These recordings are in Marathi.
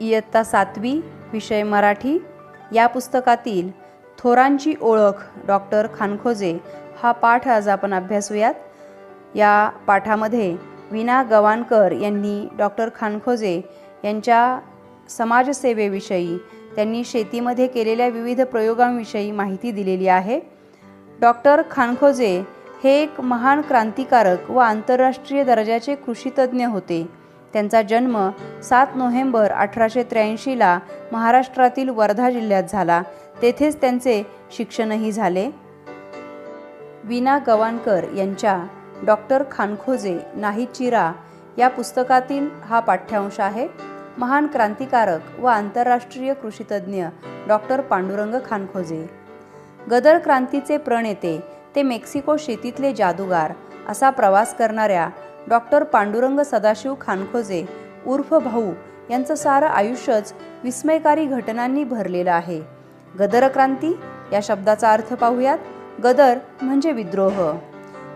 इयत्ता सातवी विषय मराठी. या पुस्तकातील थोरांची ओळख डॉक्टर खानखोजे हा पाठ आज आपण अभ्यासूयात. या पाठामध्ये विना गवाणकर यांनी डॉक्टर खानखोजे यांच्या समाजसेवेविषयी त्यांनी शेतीमध्ये केलेल्या विविध प्रयोगांविषयी माहिती दिलेली आहे. डॉक्टर खानखोजे हे एक महान क्रांतिकारक व आंतरराष्ट्रीय दर्जाचे कृषीतज्ञ होते. त्यांचा जन्म सात नोव्हेंबर अठराशे त्र्याऐंशीला महाराष्ट्रातील वर्धा जिल्ह्यात झाला. तेथेच त्यांचे शिक्षणही झाले. विना गवाणकर यांच्या डॉक्टर खानखोजे नाही चिरा या पुस्तकातील हा पाठ्यांश आहे. महान क्रांतिकारक व आंतरराष्ट्रीय कृषीतज्ञ डॉक्टर पांडुरंग खानखोजे. गदर क्रांतीचे प्रणेते ते मेक्सिको शेतीतले जादूगार असा प्रवास करणाऱ्या डॉक्टर पांडुरंग सदाशिव खानखोजे उर्फ भाऊ यांचं सारं आयुष्यच विस्मयकारी घटनांनी भरलेलं आहे. गदर क्रांती या शब्दाचा अर्थ पाहूयात. गदर म्हणजे विद्रोह.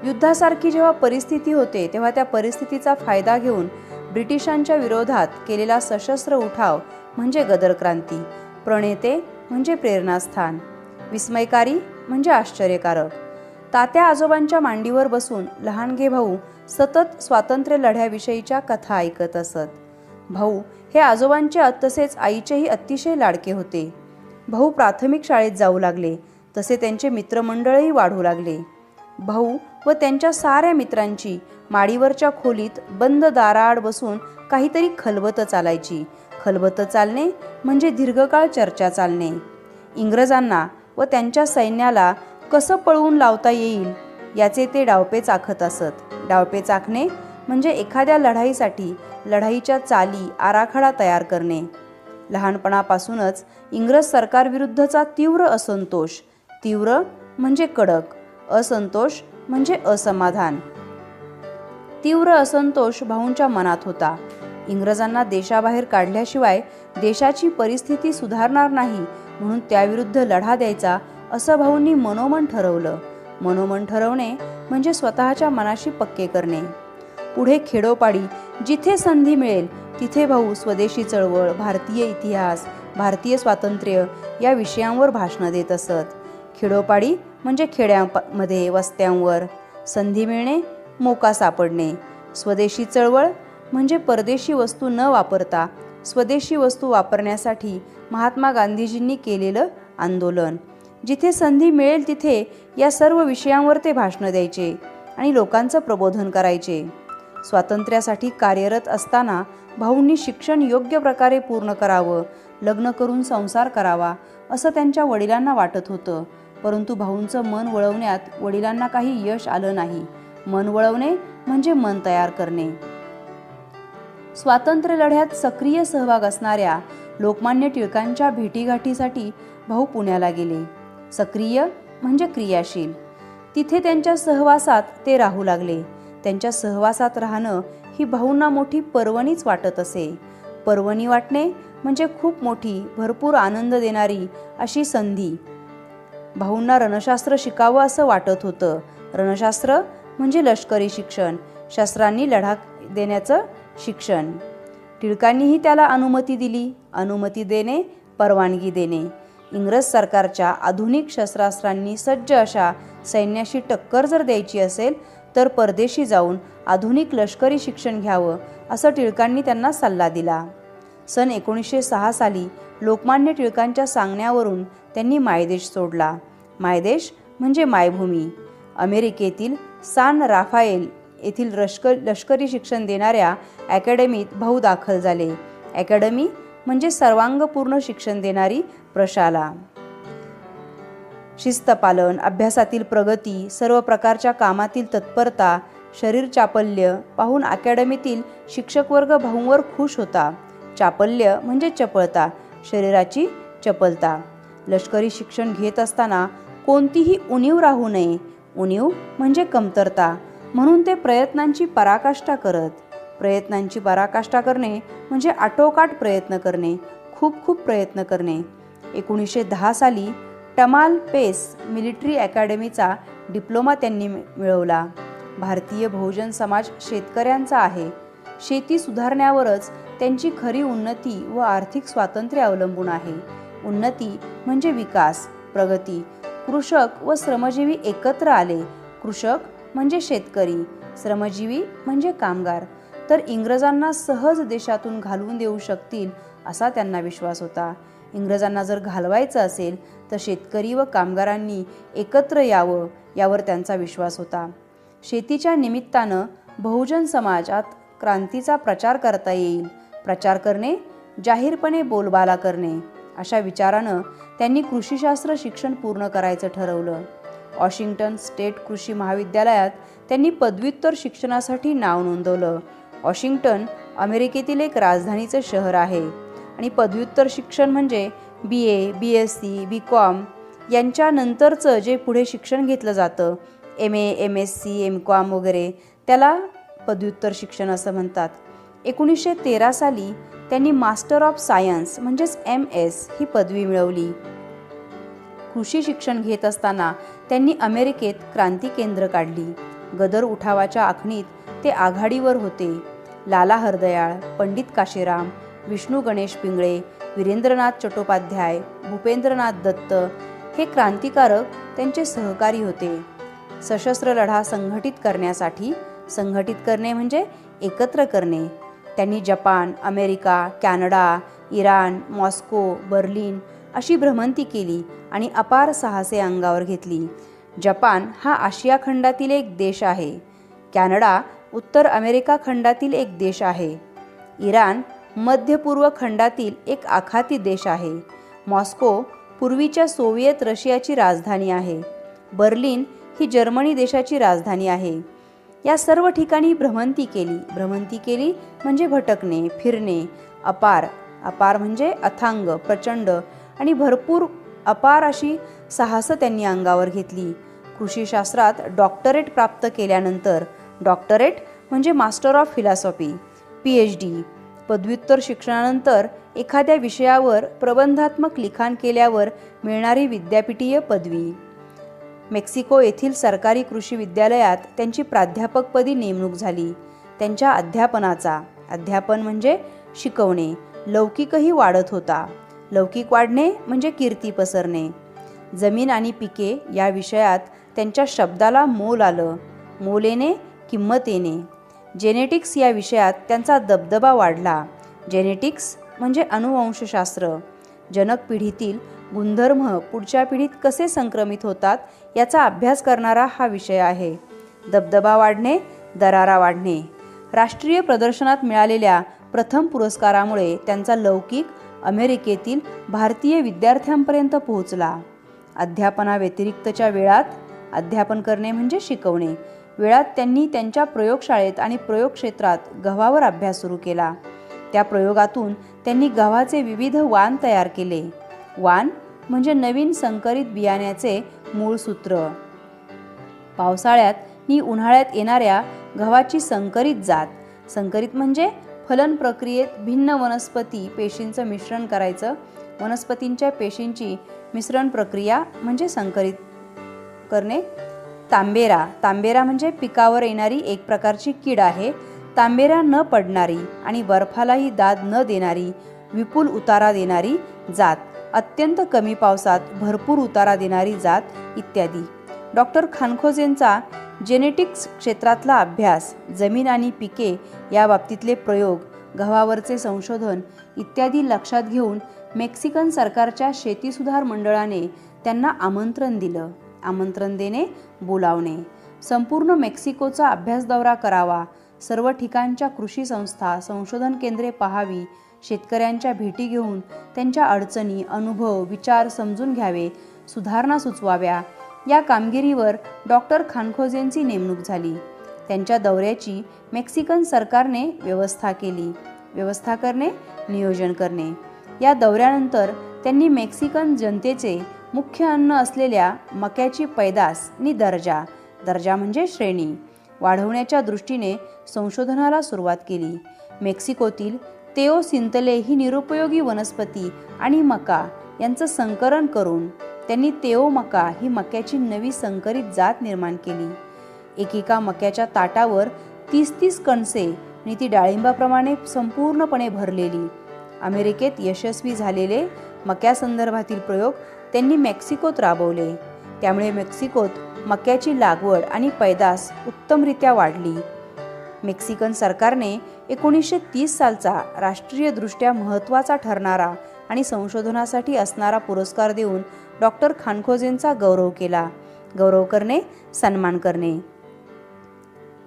युद्धासारखी जेव्हा परिस्थिती होते तेव्हा त्या परिस्थितीचा फायदा घेऊन ब्रिटिशांच्या विरोधात केलेला सशस्त्र उठाव म्हणजे गदर क्रांती. प्रणेते म्हणजे प्रेरणास्थान. विस्मयकारी म्हणजे आश्चर्यकारक. तात्या आजोबांच्या मांडीवर बसून लहानगे भाऊ सतत स्वातंत्र्य लढ्याविषयीच्या कथा ऐकत असत. भाऊ हे आजोबांचे तसेच आईचेही अतिशय लाडके होते. भाऊ प्राथमिक शाळेत जाऊ लागले. तसे त्यांचे मित्रमंडळही वाढू लागले. भाऊ व त्यांच्या साऱ्या मित्रांची माडीवरच्या खोलीत बंद दाराआड बसून काहीतरी खलबत चालायची. खलबत चालणे म्हणजे दीर्घकाळ चर्चा चालणे. इंग्रजांना व त्यांच्या सैन्याला कसं पळवून लावता येईल याचे ते डावपे चाखत असत. डावपे चाखणे म्हणजे एखाद्या लढाईसाठी लढाईच्या चाली आराखडा तयार करणे. लहानपणापासूनच इंग्रज सरकारविरुद्धचा तीव्र असंतोष. तीव्र म्हणजे कडक असंतोष म्हणजे असमाधान. तीव्र असंतोष भाऊंच्या मनात होता. इंग्रजांना देशाबाहेर काढल्याशिवाय देशाची परिस्थिती सुधारणार नाही म्हणून त्याविरुद्ध लढा द्यायचा असं भाऊंनी मनोमन ठरवलं. मनोमन ठरवणे म्हणजे स्वतःच्या मनाशी पक्के करणे. पुढे खेडोपाडी जिथे संधी मिळेल तिथे भाऊ स्वदेशी चळवळ भारतीय इतिहास भारतीय स्वातंत्र्य या विषयांवर भाषणं देत असत. खेडोपाडी म्हणजे खेड्यामध्ये वस्त्यांवर. संधी मिळणे मोका सापडणे. स्वदेशी चळवळ म्हणजे परदेशी वस्तू न वापरता स्वदेशी वस्तू वापरण्यासाठी महात्मा गांधीजींनी केलेलं आंदोलन. जिथे संधी मिळेल तिथे या सर्व विषयांवर ते भाषणं द्यायचे आणि लोकांचं प्रबोधन करायचे. स्वातंत्र्यासाठी कार्यरत असताना भाऊंनी शिक्षण योग्य प्रकारे पूर्ण करावं लग्न करून संसार करावा असं त्यांच्या वडिलांना वाटत होतं. परंतु भाऊंचं मन वळवण्यात वडिलांना काही यश आलं नाही. मन वळवणे म्हणजे मन तयार करणे. स्वातंत्र्य लढ्यात सक्रिय सहभाग असणाऱ्या लोकमान्य टिळकांच्या भेटीगाठीसाठी भाऊ पुण्याला गेले. सक्रिय म्हणजे क्रियाशील. तिथे त्यांच्या सहवासात ते राहू लागले. त्यांच्या सहवासात राहणं ही भाऊंना मोठी पर्वणीच वाटत असे. पर्वणी वाटणे म्हणजे खूप मोठी भरपूर आनंद देणारी अशी संधी. भाऊंना रणशास्त्र शिकावं असं वाटत होतं. रणशास्त्र म्हणजे लष्करी शिक्षण शस्त्रांनी लढा देण्याचं शिक्षण. टिळकांनीही त्याला अनुमती दिली. अनुमती देणे परवानगी देणे. इंग्रज सरकारच्या आधुनिक शस्त्रास्त्रांनी सज्ज अशा सैन्याशी टक्कर जर द्यायची असेल तर परदेशी जाऊन आधुनिक लष्करी शिक्षण घ्यावं असं टिळकांनी त्यांना सल्ला दिला. सन एकोणीसशे सहा साली लोकमान्य टिळकांच्या सांगण्यावरून त्यांनी मायदेश सोडला. मायदेश म्हणजे मायभूमी. अमेरिकेतील सान राफाएल येथील लष्कर लष्करी शिक्षण देणाऱ्या अकॅडमीत भाऊ दाखल झाले. अकॅडमी म्हणजे सर्वांगपूर्ण शिक्षण देणारी प्रशाला. शिस्तपालन अभ्यासातील प्रगती सर्व प्रकारच्या कामातील तत्परता शरीर चापल्य पाहून अकॅडमीतील शिक्षक वर्ग भाऊंवर खुश होता. चापल्य म्हणजे चपळता शरीराची चपलता. लष्करी शिक्षण घेत असताना कोणतीही उणीव राहू नये. उणीव म्हणजे कमतरता म्हणून ते प्रयत्नांची पराकाष्ठा करत. प्रयत्नांची पराकाष्ठा करणे म्हणजे आटोकाट प्रयत्न करणे खूप खूप प्रयत्न करणे. एकोणीसशे दहा साली टमाल पेस मिलिटरी अकॅडमीचा डिप्लोमा त्यांनी मिळवला. भारतीय बहुजन समाज शेतकऱ्यांचा आहे. शेती सुधारण्यावरच त्यांची खरी उन्नती व आर्थिक स्वातंत्र्य अवलंबून आहे. उन्नती म्हणजे विकास प्रगती कृषक व श्रमजीवी एकत्र आले. कृषक म्हणजे शेतकरी श्रमजीवी म्हणजे कामगार. तर इंग्रजांना सहज देशातून घालवून देऊ शकतील असा त्यांना विश्वास होता. इंग्रजांना जर घालवायचं असेल तर शेतकरी व कामगारांनी एकत्र यावं यावर त्यांचा विश्वास होता. शेतीच्या निमित्तानं बहुजन समाजात क्रांतीचा प्रचार करता येईल. प्रचार करणे जाहीरपणे बोलबाला करणे अशा विचारानं त्यांनी कृषीशास्त्र शिक्षण पूर्ण करायचं ठरवलं. वॉशिंग्टन स्टेट कृषी महाविद्यालयात त्यांनी पदव्युत्तर शिक्षणासाठी नाव नोंदवलं. वॉशिंग्टन अमेरिकेतील एक राजधानीचं शहर आहे. आणि पदव्युत्तर शिक्षण म्हणजे B A B S C B com यांच्यानंतरचं जे पुढे शिक्षण घेतलं जातं M A M S C M com वगैरे त्याला पदव्युत्तर शिक्षण असं म्हणतात. एकोणीसशे तेरा साली त्यांनी मास्टर ऑफ सायन्स म्हणजेच एम एस ही पदवी मिळवली. कृषी शिक्षण घेत असताना त्यांनी अमेरिकेत क्रांती केंद्र काढली. गदर उठावाच्या आखणीत ते आघाडीवर होते. लाला हरदयाळ पंडित काशीराम विष्णू गणेश पिंगळे वीरेंद्रनाथ चट्टोपाध्याय भूपेंद्रनाथ दत्त हे क्रांतिकारक त्यांचे सहकारी होते. सशस्त्र लढा संघटित करण्यासाठी संघटित करणे म्हणजे एकत्र करणे. त्यांनी Japan America Canada Iran Moscow Berlin अशी भ्रमंती केली आणि अपार साहसे अंगावर घेतली. जपान हा आशिया खंडातील एक देश आहे. कॅनडा उत्तर अमेरिका खंडातील एक देश आहे. इराण मध्य पूर्व खंडातील एक आखाती देश आहे. मॉस्को पूर्वीच्या सोव्हिएत रशियाची राजधानी आहे. बर्लिन ही जर्मनी देशाची राजधानी आहे. या सर्व ठिकाणी भ्रमंती केली. भ्रमंती केली म्हणजे भटकणे फिरणे अपार. अपार म्हणजे अथांग प्रचंड आणि भरपूर अपार अशी साहसं त्यांनी अंगावर घेतली. कृषीशास्त्रात डॉक्टरेट प्राप्त केल्यानंतर डॉक्टरेट म्हणजे master of philosophy P H D पदव्युत्तर शिक्षणानंतर एखाद्या विषयावर प्रबंधात्मक लिखाण केल्यावर मिळणारी विद्यापीठीय पदवी. मेक्सिको येथील सरकारी कृषी विद्यालयात त्यांची प्राध्यापकपदी नेमणूक झाली. त्यांच्या अध्यापनाचा अध्यापन म्हणजे शिकवणे लौकिकही वाढत होता. लौकिक वाढणे म्हणजे कीर्ती पसरणे. जमीन आणि पिके या विषयात त्यांच्या शब्दाला मोल आलं. मोलेने येणे किंमत येणे. जेनेटिक्स या विषयात त्यांचा दबदबा वाढला. जेनेटिक्स म्हणजे अनुवंशशास्त्र जनक पिढीतील गुणधर्म पुढच्या पिढीत कसे संक्रमित होतात याचा अभ्यास करणारा हा विषय आहे. दबदबा वाढणे दरारा वाढणे. राष्ट्रीय प्रदर्शनात मिळालेल्या प्रथम पुरस्कारामुळे त्यांचा लौकिक अमेरिकेतील भारतीय विद्यार्थ्यांपर्यंत पोहोचला. अध्यापनाव्यतिरिक्तच्या वेळात अध्यापन करणे म्हणजे शिकवणे. वेळात त्यांनी त्यांच्या प्रयोगशाळेत आणि प्रयोग क्षेत्रात गव्हावर अभ्यास सुरू केला. त्या प्रयोगातून त्यांनी गव्हाचे विविध वाण तयार केले. वाण म्हणजे नवीन संकरित बियाण्याचे मूळ सूत्र. पावसाळ्यात नि उन्हाळ्यात येणाऱ्या गव्हाची संकरित जात. संकरित म्हणजे फलन प्रक्रियेत भिन्न वनस्पती पेशींचं मिश्रण करायचं. वनस्पतींच्या पेशींची मिश्रण प्रक्रिया म्हणजे संकरित करणे. तांबेरा. तांबेरा म्हणजे पिकावर येणारी एक प्रकारची कीड आहे. तांबेरा न पडणारी आणि बर्फालाही दाद न देणारी विपुल उतारा देणारी जात अत्यंत कमी पावसात भरपूर उतारा देणारी जात इत्यादी. डॉक्टर खानखोजेंचा जेनेटिक्स क्षेत्रातला अभ्यास जमीन आणि पिके या बाबतीतले प्रयोग गव्हावरचे संशोधन इत्यादी लक्षात घेऊन मेक्सिकन सरकारच्या शेती सुधार मंडळाने त्यांना आमंत्रण दिलं. आमंत्रण देणे बोलावणे. संपूर्ण मेक्सिकोचा अभ्यास दौरा करावा. सर्व ठिकाणच्या कृषी संस्था संशोधन केंद्रे पहावी. शेतकऱ्यांच्या भेटी घेऊन त्यांच्या अडचणी अनुभव विचार समजून घ्यावे सुधारणा सुचवाव्या. या कामगिरीवर डॉक्टर खानखोजेंची नेमणूक झाली. त्यांच्या दौऱ्याची मेक्सिकन सरकारने व्यवस्था केली. व्यवस्था करणे नियोजन करणे. या दौऱ्यानंतर त्यांनी मेक्सिकन जनतेचे मुख्य अन्न असलेल्या मक्याची पैदास नि दर्जा. दर्जा म्हणजे श्रेणी. वाढवण्याच्या दृष्टीने संशोधनाला सुरुवात केली. मेक्सिकोतील तेओ सिंतले ही निरुपयोगी वनस्पती आणि मका यांचं संकरण करून त्यांनी तेओ मका ही मक्याची नवी संकरित जात निर्माण केली. एकेका मक्याच्या ताटावर तीस तीस कणसे आणि ती डाळिंबाप्रमाणे संपूर्णपणे भरलेली. अमेरिकेत यशस्वी झालेले मक्यासंदर्भातील प्रयोग त्यांनी मेक्सिकोत राबवले. त्यामुळे मेक्सिकोत मक्याची लागवड आणि पैदास उत्तमरित्या वाढली. मेक्सिकन सरकारने एकोणीसशे तीस सालचा राष्ट्रीयदृष्ट्या महत्त्वाचा ठरणारा आणि संशोधनासाठी असणारा पुरस्कार देऊन डॉक्टर खानखोजेंचा गौरव केला. गौरव करणे सन्मान करणे.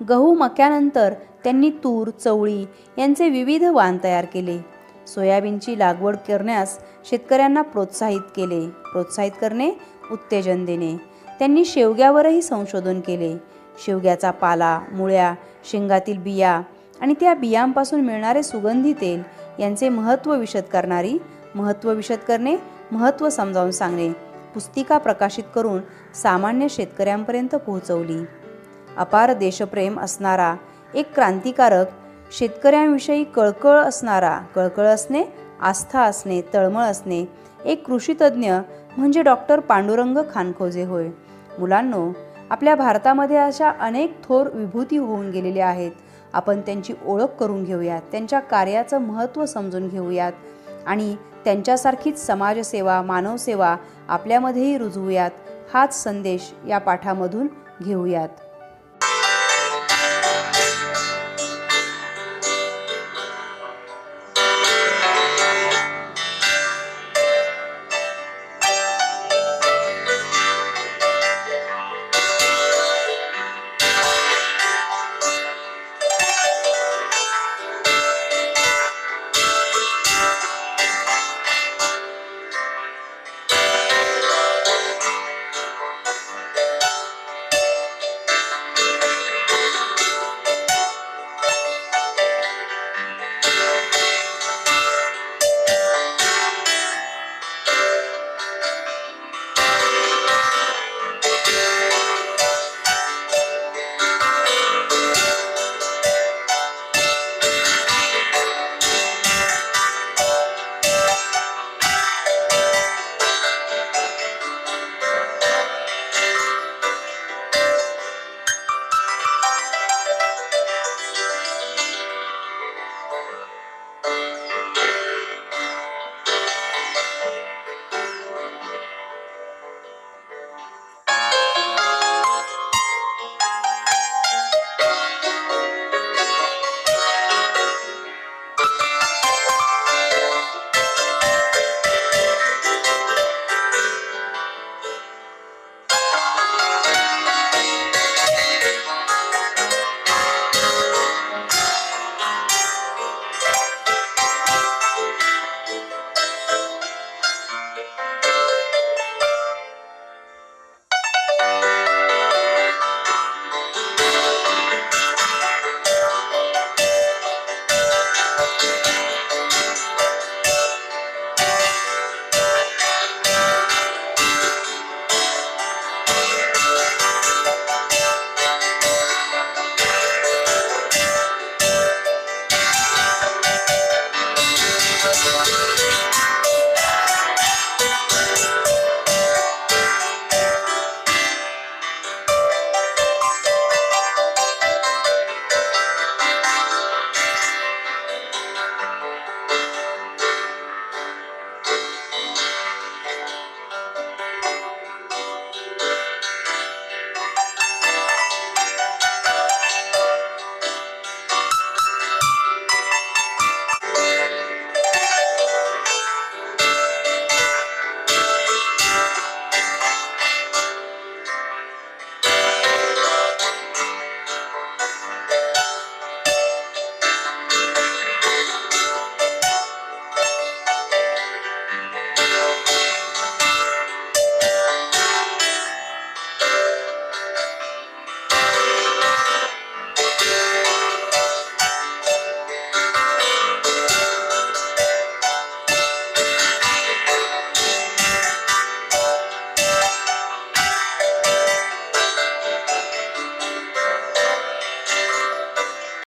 गहू मक्यानंतर त्यांनी तूर चवळी यांचे विविध वाण तयार केले. सोयाबीनची लागवड करण्यास शेतकऱ्यांना प्रोत्साहित केले. प्रोत्साहित करणे उत्तेजन देणे. त्यांनी शेवग्यावरही संशोधन केले. शेवग्याचा पाला मुळ्या शेंगातील बिया आणि त्या बियांपासून मिळणारे सुगंधी तेल यांचे महत्त्व विशद करणारी महत्त्व विशद करणे महत्त्व समजावून सांगणे पुस्तिका प्रकाशित करून सामान्य शेतकऱ्यांपर्यंत पोहोचवली. अपार देशप्रेम असणारा एक क्रांतिकारक शेतकऱ्यांविषयी कळकळ असणारा कळकळ असणे आस्था असणे तळमळ असणे एक कृषीतज्ञ म्हणजे डॉक्टर पांडुरंग खानखोजे होय. मुलांनो आपल्या भारतामध्ये अशा अनेक थोर विभूती होऊन गेलेल्या आहेत. आपण त्यांची ओळख करून घेऊयात त्यांच्या कार्याचं महत्त्व समजून घेऊयात आणि त्यांच्यासारखीच समाजसेवा मानवसेवा आपल्यामध्येही रुजवूयात. हाच संदेश या पाठामधून घेऊयात.